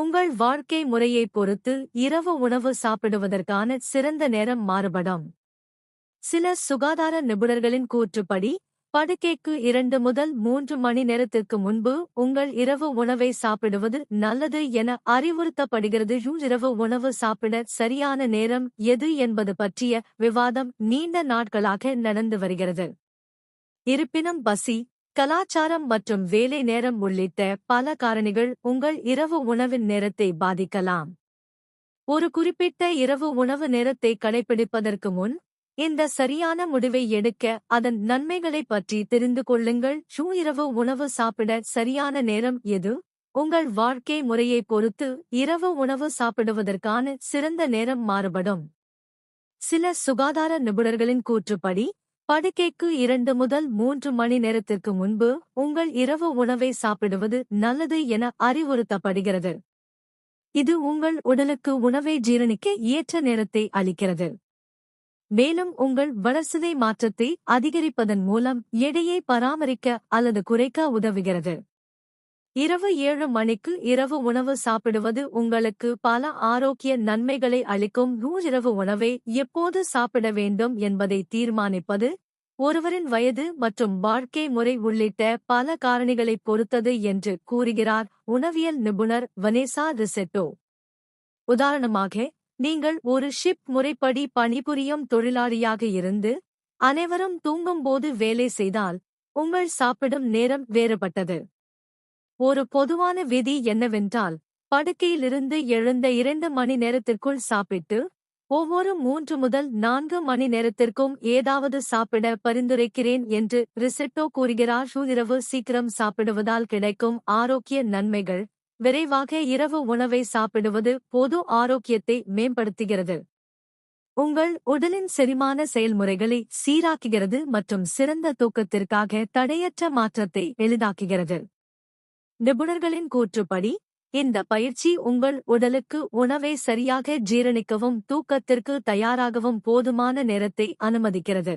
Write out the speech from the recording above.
உங்கள் வாழ்க்கை முறையைப் பொறுத்து இரவு உணவு சாப்பிடுவதற்கான சிறந்த நேரம் மாறுபடும். சில சுகாதார நிபுணர்களின் கூற்றுப்படி படுக்கைக்கு இரண்டு முதல் மூன்று மணி நேரத்திற்கு முன்பு உங்கள் இரவு உணவை சாப்பிடுவது நல்லது என அறிவுறுத்தப்படுகிறது. இரவு உணவு சாப்பிட சரியான நேரம் எது என்பது பற்றிய விவாதம் நீண்ட நாட்களாக நடந்து வருகிறது. இருப்பினும் பசி கலாச்சாரம் மற்றும் வேலை நேரம் உள்ளிட்ட பல காரணிகள் உங்கள் இரவு உணவின் நேரத்தை பாதிக்கலாம். ஒரு குறிப்பிட்ட இரவு உணவு நேரத்தை கடைபிடிப்பதற்கு முன் இந்த சரியான முடிவை எடுக்க அதன் நன்மைகளைப் பற்றி தெரிந்து கொள்ளுங்கள். ஷூ இரவு உணவு சாப்பிட சரியான நேரம் எது? உங்கள் வாழ்க்கை முறையைப் பொறுத்து இரவு உணவு சாப்பிடுவதற்கான சிறந்த நேரம் மாறுபடும். சில சுகாதார நிபுணர்களின் கூற்றுப்படி படுக்கைக்கு இரண்டு முதல் மூன்று மணி நேரத்திற்கு முன்பு உங்கள் இரவு உணவை சாப்பிடுவது நல்லது என அறிவுறுத்தப்படுகிறது. இது உங்கள் உடலுக்கு உணவை ஜீரணிக்க ஏற்ற நேரத்தை அளிக்கிறது. மேலும் உங்கள் வளர்சிதை மாற்றத்தை அதிகரிப்பதன் மூலம் எடையை பராமரிக்க அல்லது குறைக்க உதவுகிறது. இரவு ஏழு மணிக்கு இரவு உணவு சாப்பிடுவது உங்களுக்கு பல ஆரோக்கிய நன்மைகளை அளிக்கும். நூறிரவு உணவை எப்போது சாப்பிட வேண்டும் என்பதை தீர்மானிப்பது ஒருவரின் வயது மற்றும் வாழ்க்கை முறை உள்ளிட்ட பல காரணிகளைப் பொறுத்தது என்று கூறுகிறார் உணவியல் நிபுணர் வனேசா ரிசெட்டோ. உதாரணமாக நீங்கள் ஒரு ஷிப் முறைப்படி பணிபுரியும் தொழிலாளியாக இருந்து அனைவரும் தூங்கும்போது வேலை செய்தால் உங்கள் சாப்பிடும் நேரம் வேறுபட்டது. ஒரு பொதுவான விதி என்னவென்றால் படுக்கையிலிருந்து எழுந்த இரண்டு மணி நேரத்திற்குள் சாப்பிட்டு ஒவ்வொரு மூன்று முதல் நான்கு மணி நேரத்திற்கும் ஏதாவது சாப்பிட பரிந்துரைக்கிறேன் என்று ரிசெட்டோ கூறுகிறார். இரவு சீக்கிரம் சாப்பிடுவதால் கிடைக்கும் ஆரோக்கிய நன்மைகள் விரைவாக இரவு உணவை சாப்பிடுவது பொது ஆரோக்கியத்தை மேம்படுத்துகிறது. உங்கள் உடலின் செரிமான செயல்முறைகளை சீராக்குகிறது மற்றும் சிறந்த தூக்கத்திற்காக தடையற்ற மாற்றத்தை எளிதாக்குகிறது. நிபுணர்களின் கூற்றுப்படி இந்த பயிற்சி உங்கள் உடலுக்கு உணவை சரியாக ஜீரணிக்கவும் தூக்கத்திற்கு தயாராகவும் போதுமான நேரத்தை அனுமதிக்கிறது.